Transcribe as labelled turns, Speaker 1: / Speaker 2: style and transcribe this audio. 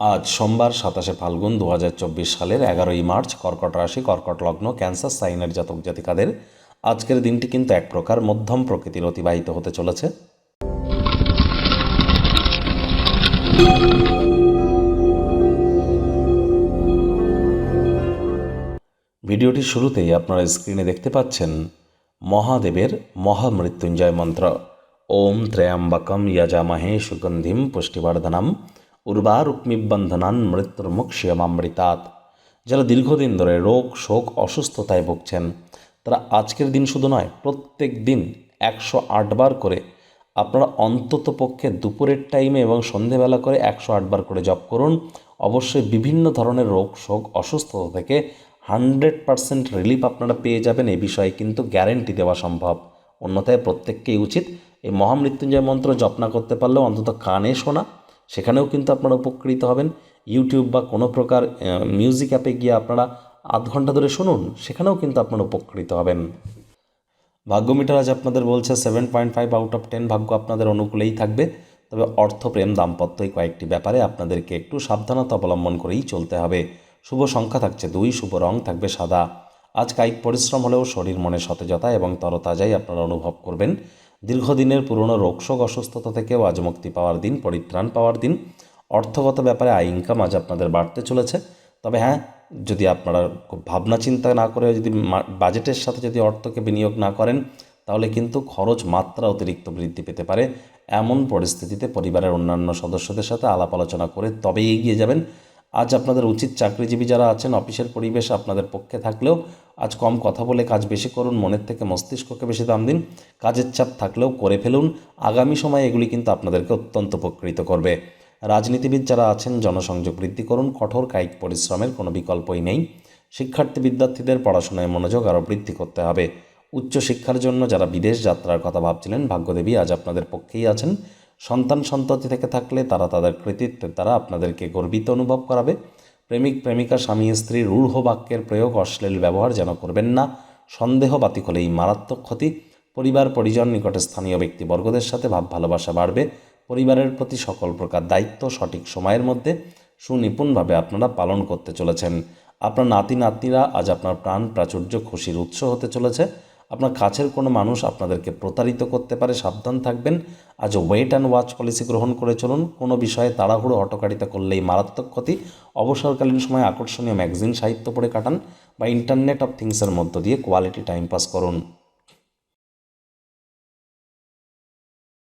Speaker 1: আজ সোমবার সাতাশে ফাল্গুন দু হাজার চব্বিশ সালের এগারোই মার্চ কর্কট রাশি, কর্কট লগ্ন, ক্যান্সার, সাইনের জাতক জাতিকাদের আজকের দিনটি কিন্তু এক প্রকার মধ্যম প্রকৃতির অতিবাহিত হতে চলেছে। ভিডিওটির শুরুতেই আপনারা স্ক্রিনে দেখতে পাচ্ছেন মহাদেবের মহামৃত্যুঞ্জয় মন্ত্র। ওম ত্রয়াম্বকম যজামহে সুগন্ধিম পুষ্টিবর্ধনম। উর্বারুক্মিবন্ধনান মৃত্যুর মৃত্যুর্মুক্ষিয়মামৃতাৎ। যারা দীর্ঘদিন ধরে রোগ, শোক, অসুস্থতায় ভুগছেন, তারা আজকের দিন শুধু নয়, প্রত্যেক দিন একশো আটবার করে আপনারা অন্তত পক্ষে দুপুরের টাইমে এবং সন্ধেবেলা করে একশো আটবার করে জপ করুন। অবশ্যই বিভিন্ন ধরনের রোগ, শোক, অসুস্থতা থেকে হান্ড্রেড পারসেন্ট রিলিফ আপনারা পেয়ে যাবেন এ বিষয়ে কিন্তু গ্যারেন্টি দেওয়া সম্ভব। অন্যথায় প্রত্যেককেই উচিত এই মহামৃত্যুঞ্জয় মন্ত্র জপ না করতে পারলেও অন্তত কানে শোনা সেখানেও কিন্তু আপনারা উপকৃত হবেন। ইউটিউব বা কোনো প্রকার মিউজিক অ্যাপে গিয়ে আপনারা আধ ঘণ্টা ধরে শুনুন, সেখানেও কিন্তু আপনারা উপকৃত হবেন। ভাগ্য মিটার আজ আপনাদের বলছে seven point five out of ten ভাগ্য আপনাদের অনুকূলেই থাকবে। তবে অর্থ প্রেম দাম্পত্য এই কয়েকটি ব্যাপারে আপনাদেরকে একটু সাবধানতা অবলম্বন করেই চলতে হবে। শুভ সংখ্যা থাকছে দুই, শুভ রং থাকবে সাদা। আজ কায়িক পরিশ্রম হলেও শরীর মনে সতেজতা এবং তরতাজাই আপনারা অনুভব করবেন। দীর্ঘদিনের পুরনো রোগশোক অসুস্থতা থেকেও আজ মুক্তি পাওয়ার দিন, পরিত্রাণ পাওয়ার দিন। অর্থগত ব্যাপারে আয় ইনকাম আজ আপনাদের বাড়তে চলেছে। তবে হ্যাঁ যদি আপনারা খুব ভাবনা চিন্তা না করে যদি বাজেটের সাথে যদি অর্থকে বিনিয়োগ না করেন, তাহলে কিন্তু খরচ মাত্রা অতিরিক্ত বৃদ্ধি পেতে পারে। এমন পরিস্থিতিতে পরিবারের অন্যান্য সদস্যদের সাথে আলাপ আলোচনা করে তবেই এগিয়ে যাবেন। আজ আপনাদের উচিত চাকরিজীবী যারা আছেন, অফিসের পরিবেশ আপনাদের পক্ষে থাকলেও আজ কম কথা বলে কাজ বেশি করুন, মনের থেকে মস্তিষ্ককে বেশি দাম দিন, কাজের চাপ থাকলেও করে ফেলুন, আগামী সময়ে এগুলি কিন্তু আপনাদেরকে অত্যন্ত উপকৃত করবে। রাজনীতিবিদ যারা আছেন, জনসংযোগ বৃদ্ধি করুন, কঠোর কায়িক পরিশ্রমের কোনো বিকল্পই নেই। শিক্ষার্থী বিদ্যার্থীদের পড়াশোনায় মনোযোগ আরও বৃদ্ধি করতে হবে। উচ্চশিক্ষার জন্য যারা বিদেশ যাত্রার কথা ভাবছিলেন, ভাগ্যদেবী আজ আপনাদের পক্ষেই আছেন। সন্তান সন্ততি থেকে থাকলে তারা তাদের কৃতিত্বের দ্বারা আপনাদেরকে গর্বিত অনুভব করাবে। প্রেমিক, প্রেমিকা, স্বামী, স্ত্রী, রূঢ় বাক্যের প্রয়োগ, অশ্লীল ব্যবহার যেন করবেন না। সন্দেহ বাতিক এই মারাত্মক ক্ষতি। পরিবার, পরিজন, নিকটে স্থানীয় ব্যক্তিবর্গদের সাথে ভাব ভালোবাসা বাড়বে। পরিবারের প্রতি সকল প্রকার দায়িত্ব সঠিক সময়ের মধ্যে সুনিপুণভাবে আপনারা পালন করতে চলেছেন। আপনার নাতি নাতনিরা আজ আপনার প্রাণ প্রাচুর্য, খুশির উৎস হতে চলেছে। আপনার কাছের কোনো মানুষ আপনাদেরকে প্রতারিত করতে পারে, সাবধান থাকবেন। আজ ওয়েট অ্যান্ড ওয়াচ পলিসি গ্রহণ করে চলুন। কোনো বিষয়ে তাড়াহুড়ো হটকারিতা করলেই মারাত্মক ক্ষতি। অবসরকালীন সময় আকর্ষণীয় ম্যাগজিন সাহিত্য পড়ে কাটান বা ইন্টারনেট অফ থিংসের মধ্য দিয়ে কোয়ালিটি টাইম পাস করুন।